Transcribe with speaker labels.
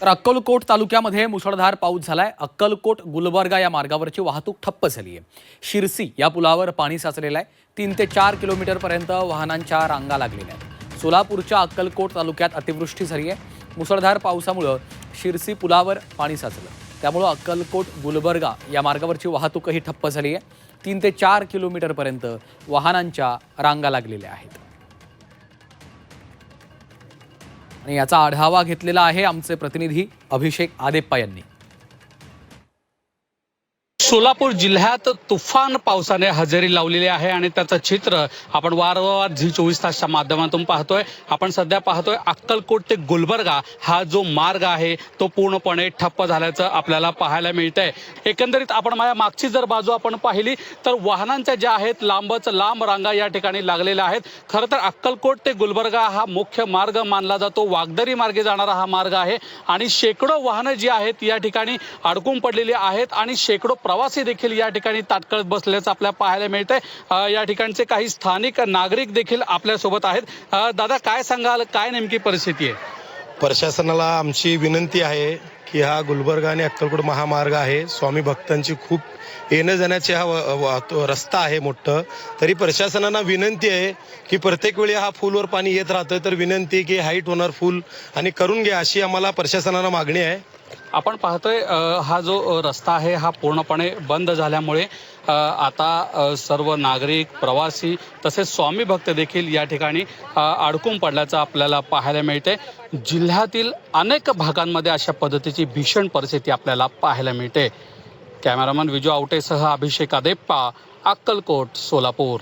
Speaker 1: तर अक्कलकोट तालुक्यामध्ये मुसळधार पाऊस झालाय. अक्कलकोट गुलबर्गा या मार्गावरची वाहतूक ठप्प झाली आहे. शिरसी या पुलावर पाणी साचलेलं आहे. तीन ते चार किलोमीटरपर्यंत वाहनांच्या रांगा लागलेल्या आहेत. सोलापूरच्या अक्कलकोट तालुक्यात अतिवृष्टी झाली आहे. मुसळधार पावसामुळं शिरसी पुलावर पाणी साचलं. त्यामुळं अक्कलकोट गुलबर्गा या मार्गावरची वाहतूकही ठप्प झाली आहे. तीन ते चार किलोमीटरपर्यंत वाहनांच्या रांगा लागलेल्या आहेत. आणि याचा आढावा घेतलेला आहे आमचे प्रतिनिधी अभिषेक आदेप्पा यांनी.
Speaker 2: सोलापूर जिल्ह्यात तुफान पावसाने हजेरी लावलेली आहे आणि त्याचं चित्र आपण वारंवार झी चोवीस तासच्या माध्यमातून पाहतोय. आपण सध्या पाहतोय अक्कलकोट ते गुलबर्गा हा जो मार्ग आहे तो पूर्णपणे ठप्प झाल्याचं आपल्याला पाहायला मिळतंय. एकंदरीत आपण माझ्या मागची जर बाजू आपण पाहिली तर वाहनांच्या ज्या आहेत लांबच लांब रांगा या ठिकाणी लागलेल्या आहेत. खरं तर अक्कलकोट ते गुलबर्गा हा मुख्य मार्ग मानला जातो. वागदरी मार्गे जाणारा हा मार्ग आहे. आणि शेकडो वाहनं जी आहेत या ठिकाणी अडकून पडलेली आहेत आणि शेकडो प्रवासी प्रवासी देखील या ठिकाणी ताटकळत बसल्याचं आपल्याला पाहायला मिळतंय. या ठिकाणचे काही स्थानिक नागरिक देखील आपल्यासोबत आहेत. दादा काय सांगाल? काय नेमकी परिस्थिती आहे?
Speaker 3: प्रशासनाला आमची विनंती आहे की हा गुलबर्ग आणि अक्कलकोट महामार्ग आहे. स्वामी भक्तांची खूप येणं जाण्याचे हा व- रस्ता आहे मोठं. तरी प्रशासनाला विनंती आहे की प्रत्येक वेळी हा फुलवर पाणी येत राहतं तर विनंती आहे की हाईट होणार फुल आणि करून घ्या अशी आम्हाला प्रशासनाला मागणी आहे.
Speaker 2: आपण पाहतोय हा जो रस्ता आहे हा पूर्णपणे बंद झाल्यामुळे आता सर्व नागरिक प्रवासी तसेच स्वामी भक्त देखील या ठिकाणी अडकून पडल्याचं आपल्याला पाहायला मिळते जिल्ह्यातील अनेक भागांमध्ये अशा पद्धतीची भीषण परिस्थिती आपल्याला पाहायला मिळते. कॅमेरामन विजू आवटेसह अभिषेक आदेप्पा अक्कलकोट सोलापूर.